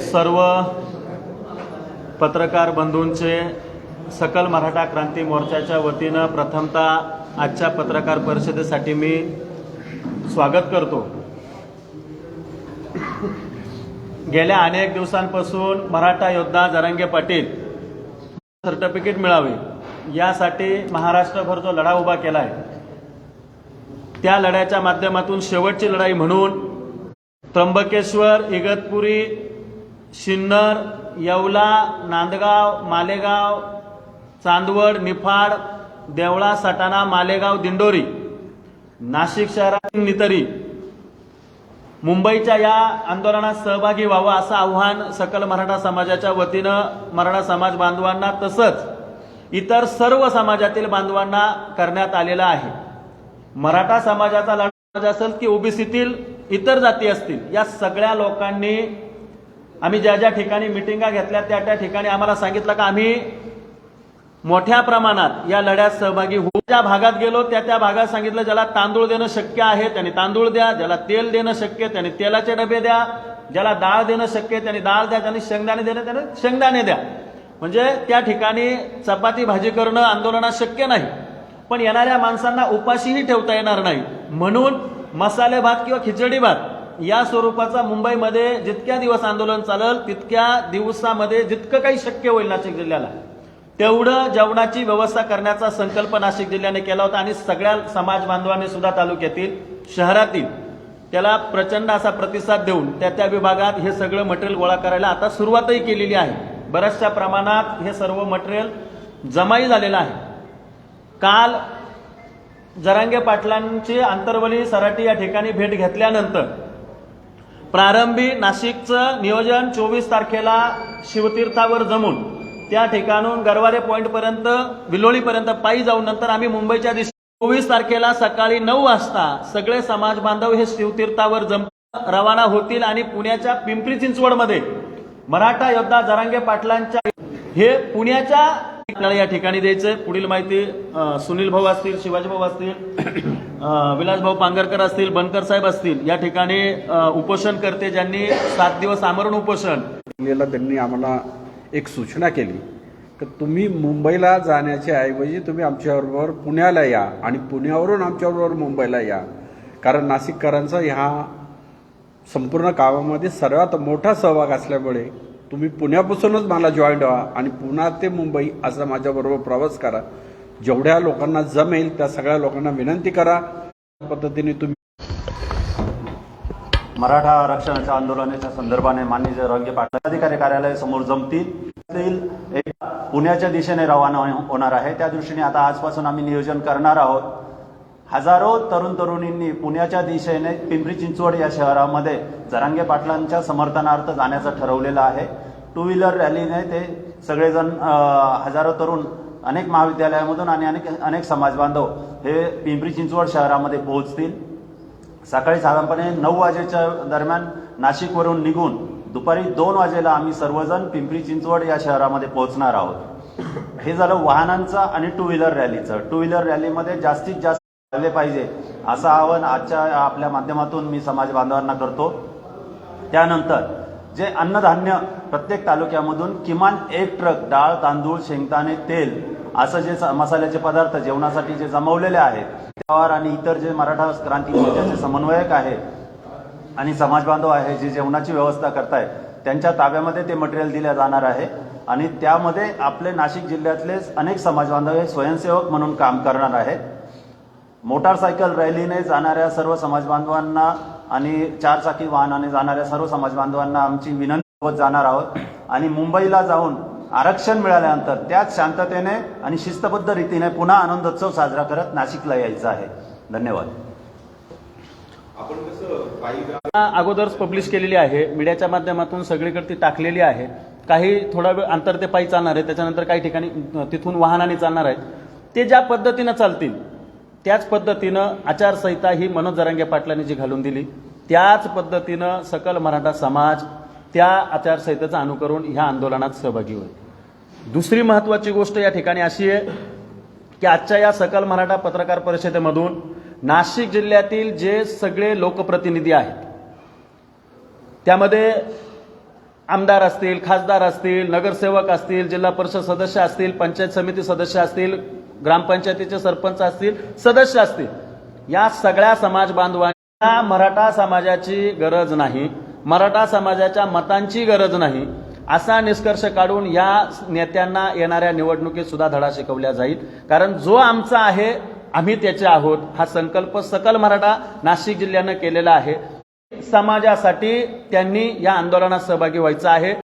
सर्व पत्रकार बंधूंचे सकल मराठा क्रांती मोर्चाच्या वतीनं प्रथमतः आजच्या पत्रकार परिषदेसाठी मी स्वागत करतो. गेल्या अनेक दिवसांपासून मराठा योद्धा जरांगे पाटील सर्टिफिकेट मिळावे यासाठी महाराष्ट्रभर जो लढा उभा केला आहे त्या लढ्याच्या माध्यमातून शेवटची लढाई म्हणून त्र्यंबकेश्वर इगतपुरी सिन्नर येवला नांदगाव मालेगाव चांदवड निफाड देवळा सटाणा मालेगाव दिंडोरी नाशिक शहरातील नितरी. मुंबईच्या या आंदोलनात सहभागी व्हावं असं आव्हान सकल मराठा समाजाच्या वतीनं मराठा समाज बांधवांना तसंच इतर सर्व समाजातील बांधवांना करण्यात आलेलं आहे. मराठा समाजाचा लढा असेल की ओबीसीतील इतर जाती असतील या सगळ्या लोकांनी आम्ही ज्या ज्या ठिकाणी मिटिंगा घेतल्या त्या त्या ठिकाणी आम्हाला सांगितलं का आम्ही मोठ्या प्रमाणात या लढ्यात सहभागी होऊ ज्या भागात गेलो त्या त्या भागात सांगितलं ज्याला तांदूळ देणं शक्य आहे त्यांनी तांदूळ द्या ज्याला तेल देणं शक्य त्याने त्यांनी तेलाचे डबे द्या ज्याला डाळ देणं शक्य त्याने त्यांनी डाळ द्या ज्यांनी शेंगदाणे देणं त्याने शेंगदाणे द्या. म्हणजे त्या ठिकाणी चपाती भाजी करणं आंदोलनात शक्य नाही. पण येणाऱ्या माणसांना उपाशीही ठेवता येणार नाही. म्हणून मसाले भात किंवा खिचडी भात या स्वरूपाचा मुंबईमध्ये जितक्या दिवस आंदोलन चालल तितक्या दिवसामध्ये जितकं काही शक्य होईल नाशिक जिल्ह्याला तेवढं जेवणाची व्यवस्था करण्याचा संकल्प नाशिक जिल्ह्याने केला होता आणि सगळ्या समाज बांधवांनी सुद्धा तालुक्यातील शहरातील त्याला प्रचंड असा प्रतिसाद देऊन त्या त्या विभागात हे सगळं मटेरियल गोळा करायला आता सुरुवातही केलेली आहे. बऱ्याचशा प्रमाणात हे सर्व मटेरियल जमाही झालेलं आहे. काल जरांगे पाटलांची आंतरवली सराटी या ठिकाणी भेट घेतल्यानंतर प्रारंभी नाशिकचं नियोजन चोवीस तारखेला शिवतीर्थावर जमून त्या ठिकाणून गरवारे पॉईंटपर्यंत विलोळीपर्यंत पायी जाऊन नंतर आम्ही मुंबईच्या दिशेने चोवीस तारखेला सकाळी नऊ वाजता सगळे समाज बांधव हे शिवतीर्थावर जम रवाना होतील आणि पुण्याच्या पिंपरी चिंचवडमध्ये मराठा योद्धा जरांगे पाटलांच्या हे पुण्याच्या आपल्याला या ठिकाणी द्यायचं. पुढील माहिती सुनील भाऊ असतील शिवाजी भाऊ असतील विलासभाऊ विलास भाऊ पांगरकर असतील बनकर साहेब असतील या ठिकाणी उपोषण करते ज्यांनी सात दिवस आमरण उपोषण. केलेला त्यांनी आम्हाला एक सूचना केली की तुम्ही मुंबईला जाण्याच्या ऐवजी तुम्ही आमच्याबरोबर पुण्याला या आणि पुण्यावरून आमच्याबरोबर मुंबईला या. कारण नाशिककरांचा ह्या संपूर्ण कामामध्ये सर्वात मोठा सहभाग असल्यामुळे तुम्ही पुण्यापासूनच मला जॉईन व्हा आणि पुणा ते मुंबई असा माझ्याबरोबर प्रवास करा. जेवढ्या लोकांना जमेल त्या सगळ्या लोकांना विनंती करा. त्या पद्धतीने तुम्ही मराठा आरक्षणाच्या आंदोलनाच्या संदर्भाने माननीय रंगे पाटलाधिकारी कार्यालय कार्यालयासमोर जमतील. एक पुण्याच्या दिशेने रवाना होणार आहे. त्या दृष्टीने आता आजपासून आम्ही नियोजन करणार आहोत. हजारो तरुण तरुणींनी पुण्याच्या दिशेने पिंपरी चिंचवड या शहरामध्ये जरांगे पाटलांच्या समर्थनार्थ जाण्याचं ठरवलेलं आहे. टू व्हीलर रॅलीने ते सगळेजण हजारो तरुण अनेक महाविद्यालयामधून आणि अनेक अनेक समाज बांधव हे पिंपरी चिंचवड शहरामध्ये पोहोचतील. सकाळी साधारणपणे नऊ वाजेच्या दरम्यान नाशिकवरून निघून दुपारी दोन वाजेला आम्ही सर्वजण पिंपरी चिंचवड या शहरामध्ये पोहोचणार आहोत. हे झालं वाहनांचं आणि टू व्हीलर रॅलीचं टू व्हीलर रॅलीमध्ये जास्तीत जास्त आले पाहिजे. असं आवाहन आजच्या आपल्या माध्यमातून मी समाज बांधवांना करतो. त्यानंतर जे अन्नधान्य प्रत्येक तालुक्यामधून किमान एक ट्रक डाळ तांदूळ शेंगदाणे तेल असं जे मसाल्याचे पदार्थ जेवणासाठी जे जमवलेले आहेत त्यावर आणि इतर जे मराठा क्रांती मोर्चाचे समन्वयक आहेत आणि समाज बांधव आहे जे जेवणाची व्यवस्था करतायत त्यांच्या ताब्यामध्ये ते मटेरियल दिलं जाणार आहे आणि त्यामध्ये आपले नाशिक जिल्ह्यातले अनेक समाज बांधव हे स्वयंसेवक म्हणून काम करणार आहेत. मोटारसायकल रॅलीने जाणाऱ्या सर्व समाज बांधवांना आणि चारचाकी वाहनाने जाणाऱ्या सर्व समाज बांधवांना आमची विनंती होत जाणार आहोत. आणि मुंबईला जाऊन आरक्षण मिळाल्यानंतर त्याच शांततेने आणि शिस्तबद्ध रीतीने पुन्हा आनंदोत्सव साजरा करत नाशिकला यायचं आहे. धन्यवाद. अगोदरच पब्लिश केलेली आहे. मीडियाच्या माध्यमातून सगळीकडे ती टाकलेली आहे. काही थोडा वेळ अंतर ते पायी चालणार आहे. त्याच्यानंतर काही ठिकाणी तिथून वाहनाने चालणार आहेत. ते ज्या पद्धतीनं चालतील त्याच पद्धतीनं आचारसंहिता ही मनोज जरांगे पाटलांनी जी घालून दिली त्याच पद्धतीनं सकल मराठा समाज त्या आचारसंहितेचं अनुकरण ह्या आंदोलनात सहभागी होईल. दुसरी महत्वाची गोष्ट या ठिकाणी अशी आहे की आजच्या या सकल मराठा पत्रकार परिषदेमधून नाशिक जिल्ह्यातील जे सगळे लोकप्रतिनिधी आहेत त्यामध्ये आमदार असतील खासदार असतील नगरसेवक असतील जिल्हा परिषद सदस्य असतील पंचायत समिती सदस्य असतील ग्रामपंचायतीचे सरपंच असतील सदस्य असतील या सगळ्या समाज बांधवांना मराठा समाजाची गरज नाही मराठा समाजाच्या मतांची गरज नाही असा निष्कर्ष काढून या नेत्यांना येणाऱ्या निवडणुकीत सुद्धा धडा शिकवल्या जाईल. कारण जो आमचा आहे आम्ही त्याचे आहोत. हा संकल्प सकल मराठा नाशिक जिल्ह्यानं केलेला आहे. समाजासाठी त्यांनी या आंदोलनात सहभागी व्हायचं आहे.